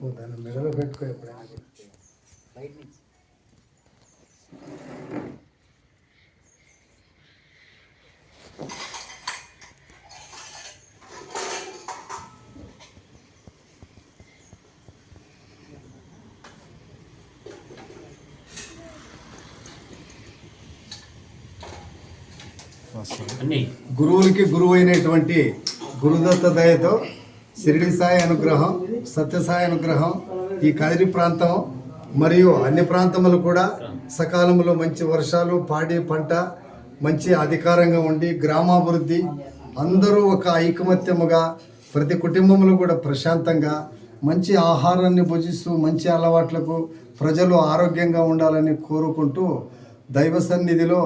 నువ్వు దాన్ని మెడలో పెట్టుకో ఎప్పుడైనా బయట నుంచి. అన్నీ. గురువులకి గురువు అయినటువంటి గురుదత్త దయతో షిరిడి సాయి అనుగ్రహం సత్యసాయి అనుగ్రహం ఈ కదిరి ప్రాంతం మరియు అన్ని ప్రాంతములు కూడా సకాలంలో మంచి వర్షాలు పాడి పంట మంచి అధికారంగా ఉండి గ్రామాభివృద్ధి అందరూ ఒక ఐకమత్యముగా ప్రతి కుటుంబంలో కూడా ప్రశాంతంగా మంచి ఆహారాన్ని భుజిస్తూ మంచి అలవాట్లకు ప్రజలు ఆరోగ్యంగా ఉండాలని కోరుకుంటూ దైవ సన్నిధిలో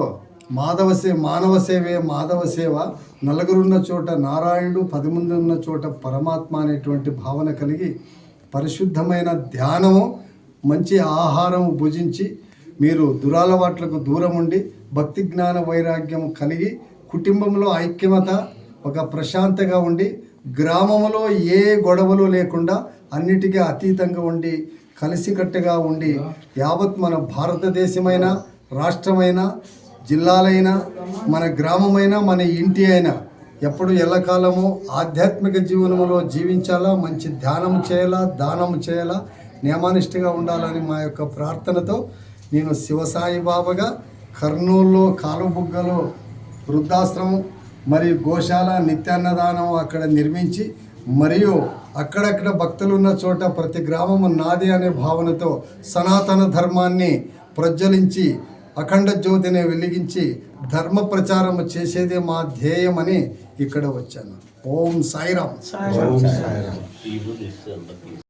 మాధవ సే మానవ సేవే మాధవ సేవ నలుగురున్న చోట నారాయణుడు పది మంది ఉన్న చోట పరమాత్మ అనేటువంటి భావన కలిగి పరిశుద్ధమైన ధ్యానము మంచి ఆహారము భుజించి మీరు దురాలవాట్లకు దూరం ఉండి భక్తి జ్ఞాన వైరాగ్యం కలిగి కుటుంబంలో ఐక్యమత ఒక ప్రశాంతగా ఉండి గ్రామంలో ఏ గొడవలు లేకుండా అన్నిటికీ అతీతంగా ఉండి కలిసికట్టుగా ఉండి యావత్ మన భారతదేశమైన రాష్ట్రమైన జిల్లాలైనా మన గ్రామమైనా మన ఇంటి అయినా ఎప్పుడు ఎల్లకాలము ఆధ్యాత్మిక జీవనంలో జీవించాలా మంచి ధ్యానం చేయాలా దానం చేయాలా నియమానిష్టగా ఉండాలని మా యొక్క ప్రార్థనతో నేను శివసాయి బాబాగా కర్నూలులో కాలుబుగ్గలో వృద్ధాశ్రమం మరియు గోశాల నిత్యాన్నదానం అక్కడ నిర్మించి మరియు అక్కడక్కడ భక్తులు ఉన్న చోట ప్రతి గ్రామము నాది అనే భావనతో సనాతన ధర్మాన్ని ప్రజ్వలించి అఖండ జ్యోతిని వెలిగించి ధర్మ ప్రచారం చేసేదే మా ధ్యేయమని ఇక్కడ వచ్చాను. ఓం సాయిరామ్. అందరికీ